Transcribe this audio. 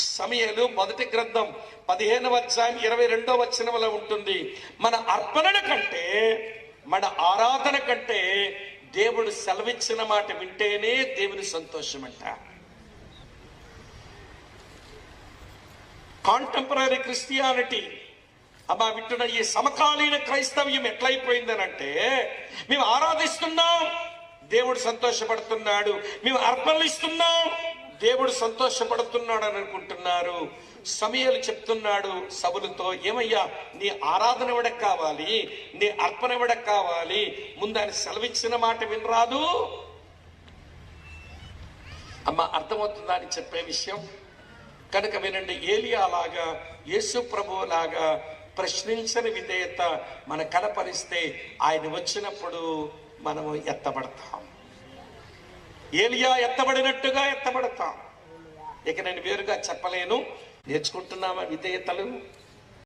సమయలు మొదటి గ్రంథం పదిహేనవ అధ్యాయం ఇరవై రెండో వచనంలో ఉంటుంది. మన అర్పణల కంటే మన ఆరాధన కంటే దేవుడు సెలవిచ్చిన మాట వింటేనే దేవుని సంతోషమంట. కాంటెంపరీ క్రిస్టియానిటీ అమ్మా వింటున్న ఈ సమకాలీన క్రైస్తవ్యం ఎట్లయిపోయిందనంటే మేము ఆరాధిస్తున్నాం దేవుడు సంతోషపడుతున్నాడు మేము అర్పణలు ఇస్తున్నాం దేవుడు సంతోషపడుతున్నాడు అని అనుకుంటున్నారు. సమయాలు చెప్తున్నాడు సభలతో ఏమయ్యా నీ ఆరాధన ఎవడకు కావాలి? నీ అర్పణ ఎవడకు కావాలి? ముందు ఆయన సెలవిచ్చిన మాట వినరాదు. అమ్మ అర్థమవుతుందా అని చెప్పే విషయం? కనుక వినండి ఏలియా లాగా యేసు ప్రభువులాగా లాగా ప్రశ్నించని విధేయత మన కనపరిస్తే ఆయన వచ్చినప్పుడు మనము ఎత్తబడతాం. ఏలియా ఎత్తబడినట్టుగా ఎత్తబడతాం. ఇక నేను వేరుగా చెప్పలేను. నేర్చుకుంటున్నామా విధేయతలు?